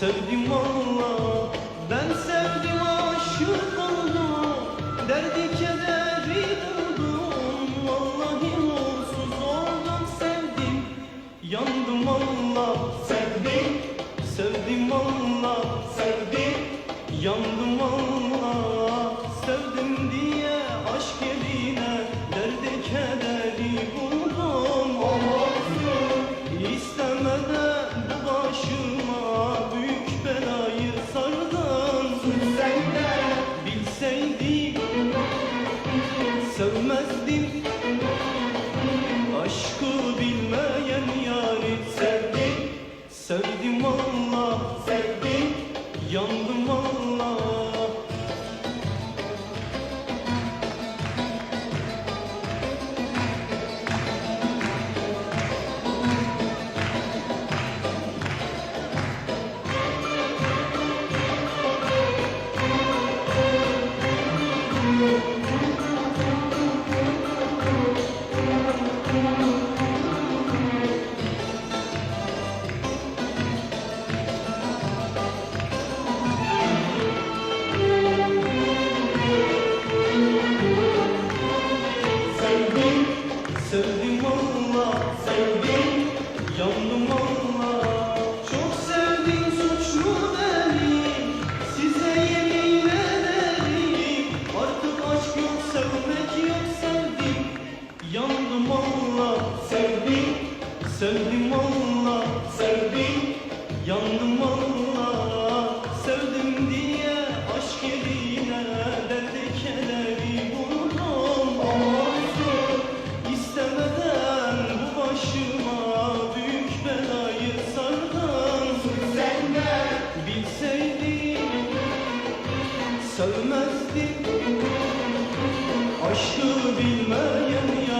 Sevdim valla Ben sevdim aşık oldum Derdi kederi buldum Vallahi olsuz oldum sevdim. Yandım valla sevdim. Sevdim valla sevdim. Yandım Sevmezdim sevdim valla Sevdim, yandım valla Sevdim diye aşk eline Derdi kederi buldum Olsun istemeden bu başıma Büyük belayı sardın. Sen de bilseydin Sevmezdim. Aşkı bilmeyen yarim